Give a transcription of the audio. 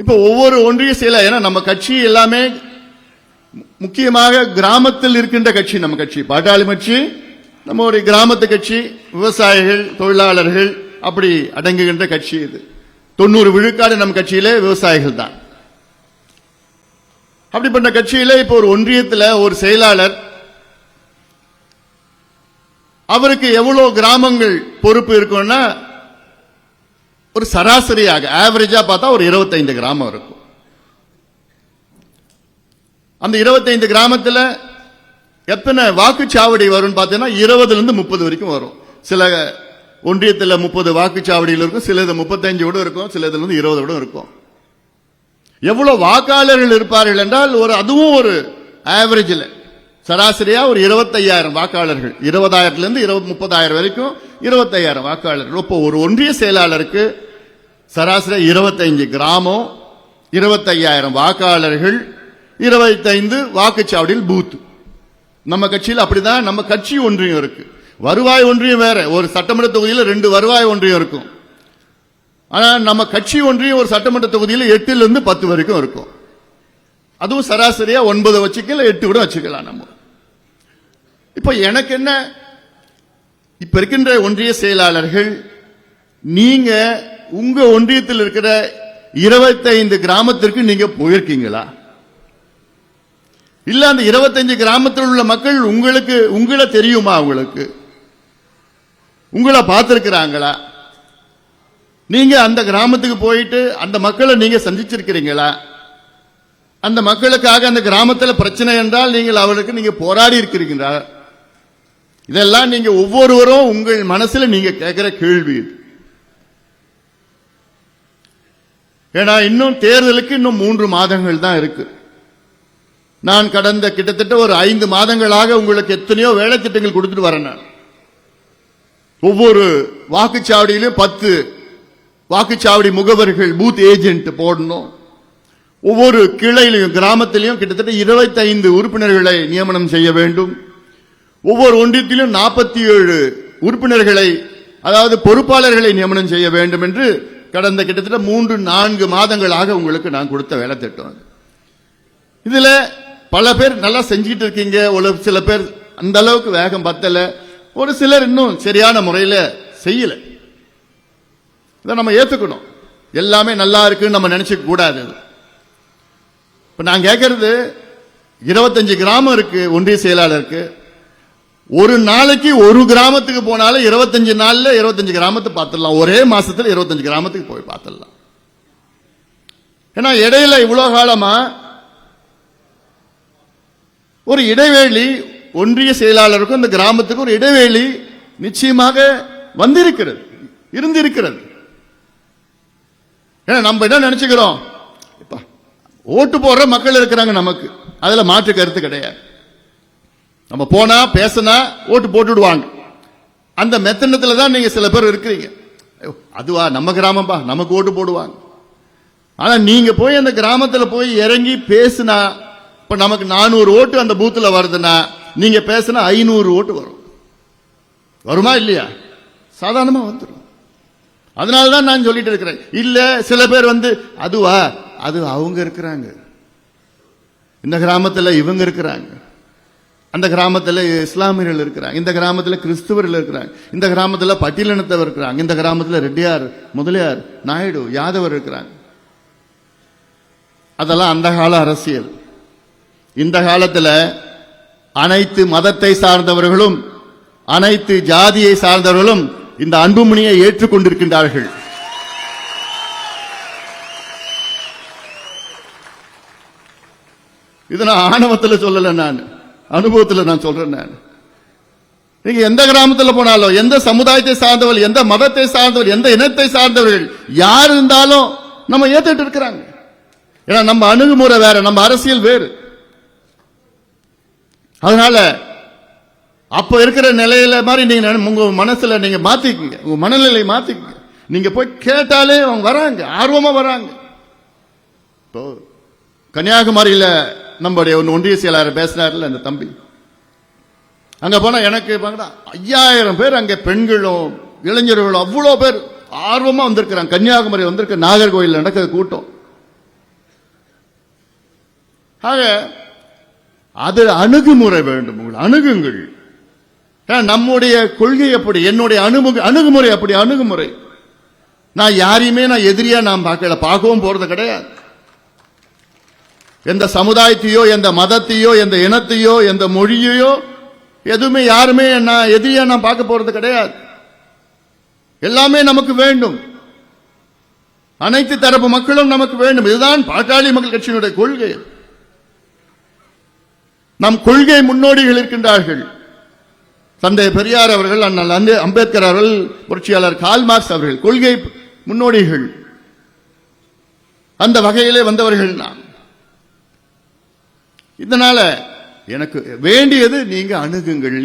இப்போ ஒவ்வொரு ஒன்றிய செயல ஏன்னா நம்ம கட்சி எல்லாமே முக்கியமாக கிராமத்தில் இருக்கின்ற கட்சி நம்ம கட்சி. பாட்டாளி கட்சி நம்ம ஒரு கிராமத்து கட்சி விவசாயிகள் தொழிலாளர்கள் அப்படி அடங்குகின்ற கட்சி இது. தொண்ணூறு விழுக்காடு நம்ம கட்சியிலே விவசாயிகள் தான். அப்படிப்பட்ட கட்சியில இப்போ ஒரு ஒன்றியத்தில் ஒரு செயலாளர் அவருக்கு எவ்வளவு கிராமங்கள் பொறுப்பு இருக்கும்னா ஒரு சராசரியாக ஆவரேஜா பார்த்தா ஒரு 25 கிராமம் இருக்கும். அந்த இருபத்தைந்து கிராமத்தில் எத்தனை வாக்குச்சாவடி வரும்னு பார்த்தீங்கன்னா இருபதுலேருந்து முப்பது வரைக்கும் வரும். சில ஒன்றியத்தில் முப்பது வாக்குச்சாவடியில் இருக்கும் சிலது முப்பத்தஞ்சு விட இருக்கும் சிலதுல இருந்து இருபது விட இருக்கும். எவ்வளவு வாக்காளர்கள் இருப்பார்கள் என்றால் ஒரு அதுவும் ஒரு ஆவரேஜில் சராசரியா ஒரு இருபத்தையாயிரம் வாக்காளர்கள். இருபதாயிரத்துல இருந்து இருபது முப்பதாயிரம் வரைக்கும் இருபத்தையாயிரம் வாக்காளர்கள். இப்போ ஒரு ஒன்றிய செயலாளருக்கு சராசரி இருபத்தைஞ்சு கிராமம் இருபத்தையாயிரம் வாக்காளர்கள் இருபத்தைந்து வாக்குச்சாவடியில் பூத் நம்ம கட்சியில் அப்படிதான் நம்ம கட்சி ஒன்றியம் இருக்கு. வருவாய் ஒன்றியம் வேற. ஒரு சட்டமன்ற தொகுதியில் ரெண்டு வருவாய் ஒன்றியம் இருக்கும். ஆனால் நம்ம கட்சி ஒன்றியம் ஒரு சட்டமன்ற தொகுதியில் எட்டுல இருந்து பத்து வரைக்கும் இருக்கும். அதுவும் சராசரியா ஒன்பது வச்சுக்கல எட்டு கூட வச்சுக்கலாம் நம்ம. இப்ப எனக்கு என்ன? இப்ப இருக்கின்ற ஒன்றிய செயலாளர்கள் நீங்க உங்க ஒன்றியத்தில் இருக்கிற 25 கிராமத்திற்கு நீங்க போயிருக்கீங்களா? இல்ல அந்த 25 கிராமத்தில் உள்ள மக்கள் உங்களுக்கு உங்களை தெரியுமா உங்களுக்கு? உங்களை பார்த்திருக்கிறாங்களா? நீங்க அந்த கிராமத்துக்கு போயிட்டு அந்த மக்களை நீங்க சந்திச்சிருக்கிறீங்களா? அந்த மக்களுக்காக அந்த கிராமத்தில் பிரச்சனை என்றால் நீங்கள் அவளுக்கு நீங்க போராடி இருக்கிறீங்களா? இதெல்லாம் நீங்க ஒவ்வொருவரும் உங்கள் மனசுல நீங்க கேட்கிற கேள்வி இது. ஏன்னா இன்னும் தேர்தலுக்கு இன்னும் மூன்று மாதங்கள் தான் இருக்கு. நான் கடந்த கிட்டத்தட்ட ஒரு ஐந்து மாதங்களாக உங்களுக்கு எத்தனையோ வேலை திட்டங்கள் கொடுத்துட்டு வரேன் நான். ஒவ்வொரு வாக்குச்சாவடியிலும் பத்து வாக்குச்சாவடி முகவர்கள் பூத் ஏஜென்ட் போடணும். ஒவ்வொரு கிளையிலையும் கிராமத்திலையும் கிட்டத்தட்ட 25 உறுப்பினர்களை நியமனம் செய்ய வேண்டும். ஒவ்வொரு ஒன்றியத்திலும் நாற்பத்தி ஏழு உறுப்பினர்களை அதாவது பொறுப்பாளர்களை நியமனம் செய்ய வேண்டும் என்று கடந்த கிட்டத்தட்ட மூன்று நான்கு மாதங்களாக உங்களுக்கு நான் கொடுத்த வேலை திட்டம் அது. இதுல பல பேர் நல்லா செஞ்சுட்டு இருக்கீங்க. ஒரு சில பேர் அந்த அளவுக்கு வேகம் பத்தல. ஒரு சிலர் இன்னும் சரியான முறையில் செய்யல. இதை நம்ம ஏத்துக்கணும். எல்லாமே நல்லா இருக்குன்னு நம்ம நினைச்சுக்க கூடாது இப்போ நான் கேட்கறது இருபத்தஞ்சு கிராமம் இருக்கு ஒன்றிய செயலாளருக்கு. ஒரு நாளைக்கு ஒரு கிராமத்துக்கு போனாலும் இருபத்தஞ்சு நாள்ல இருபத்தஞ்சு கிராமத்தை பார்த்துடலாம். ஒரே மாசத்துல இருபத்தஞ்சு கிராமத்துக்கு போய் பார்த்துடலாம். ஏன்னா இடையில இவ்வளோ காலமா ஒரு இடைவேளி ஒன்றிய செயலாளருக்கும் இந்த கிராமத்துக்கும் ஒரு இடைவேளி நிச்சயமாக வந்திருக்கிறது இருந்திருக்கிறது. ஏன்னா நம்ம என்ன நினைச்சுக்கிறோம்? ஓட்டு போடுற மக்கள் இருக்கிறாங்க நமக்கு. அதுல மாற்று கருத்து கிடையாது. நம்ம போனா பேசினா ஓட்டு போட்டுடுவாங்க. அந்த மெத்தனத்தில் தான் நீங்க சில பேர் இருக்கிறீங்க. அதுவா நம்ம கிராமம்பா நமக்கு ஓட்டு போடுவாங்க. ஆனால் நீங்க போய் அந்த கிராமத்தில் போய் இறங்கி பேசினா இப்போ நமக்கு நானூறு ஓட்டு அந்த பூத்தில் வருதுன்னா நீங்க பேசினா ஐநூறு ஓட்டு வரும். வருமா இல்லையா? சாதாரணமாக வந்துடும் அதனால தான் நான் சொல்லிட்டு இருக்கிறேன். இல்லை சில பேர் வந்து அதுவா அது அவங்க இருக்கிறாங்க. இந்த கிராமத்தில் இவங்க இருக்கிறாங்க. அந்த கிராமத்தில் இஸ்லாமியர்கள் இருக்கிறாங்க. இந்த கிராமத்தில் கிறிஸ்துவர்கள் இருக்கிறாங்க. இந்த கிராமத்தில் பட்டியலினத்தவர் இருக்கிறாங்க. இந்த கிராமத்தில் ரெட்டியார் முதலியார் நாயுடு யாதவர் இருக்கிறாங்க. அதெல்லாம் அந்த கால அரசியல். இந்த காலத்தில் அனைத்து மதத்தை சார்ந்தவர்களும் அனைத்து ஜாதியை சார்ந்தவர்களும் இந்த அன்புமணியை ஏற்றுக்கொண்டிருக்கின்றார்கள். இது நான் ஆணவத்தில் சொல்லல நான். அனுபவத்தில் நான் சொல்றேன் நான். நீங்க எந்த கிராமத்தில் போனாலும் எந்த சமுதாயத்தை சார்ந்தவர்கள் எந்த மதத்தை சார்ந்தவர்கள் எந்த இனத்தை சார்ந்தவர்கள் யார் இருந்தாலும் நம்ம ஏத்துட்டு இருக்கிறாங்க. ஏன்னா நம்ம அணுகுமுறை வேற நம்ம அரசியல் வேறு. அதனால அப்ப இருக்கிற நிலையில மாதிரி நீங்க உங்க மனசுல நீங்க மாத்திக்கங்க. உங்க மனநிலை மாத்திக்கங்க. நீங்க போய் கேட்டாலே அவங்க வராங்க. ஆர்வமா வராங்க. இப்போ கன்னியாகுமரியில நம்முடைய ஒன்று ஒன்றிய செயலாளர் பேசினார்ல அந்த தம்பி. அங்க போனா எனக்கு ஐயாயிரம் பேர் அங்க பெண்களும் இளைஞர்களும் அவ்வளோ பேர் ஆர்வமா வந்திருக்கிறாங்க. கன்னியாகுமரி வந்திருக்க நாகர்கோயில் நடக்கிற கூட்டம். ஆக அது அணுகுமுறை வேண்டும் உங்கள் அணுகுங்கள். நம்முடைய கொள்கை அப்படி என்னுடைய அணுமுக அணுகுமுறை அப்படி அணுகுமுறை. நான் யாரையுமே நான் எதிரியா நான் பார்க்கல பார்க்கவும் போறது கிடையாது. எந்த சமுதாயத்தையோ எந்த மதத்தையோ எந்த இனத்தையோ எந்த மொழியையோ எதுவுமே யாருமே நான் எதிரியா நான் பார்க்க போறது கிடையாது. எல்லாமே நமக்கு வேண்டும். அனைத்து தரப்பு மக்களும் நமக்கு வேண்டும். இதுதான் பாட்டாளி மக்கள் கட்சியினுடைய கொள்கை. நம் கொள்கை முன்னோடிகள் இருக்கின்றார்கள். தந்தை பெரியார் அவர்கள் அண்ணல் அம்பேத்கர் அவர்கள் புரட்சியாளர் கால்மார்க்ஸ் அவர்கள் கொள்கை முன்னோடிகள். அந்த வகையிலே வந்தவர்கள் நான் இதனால எனக்கு வேண்டியது நீங்க அணுகுங்கள்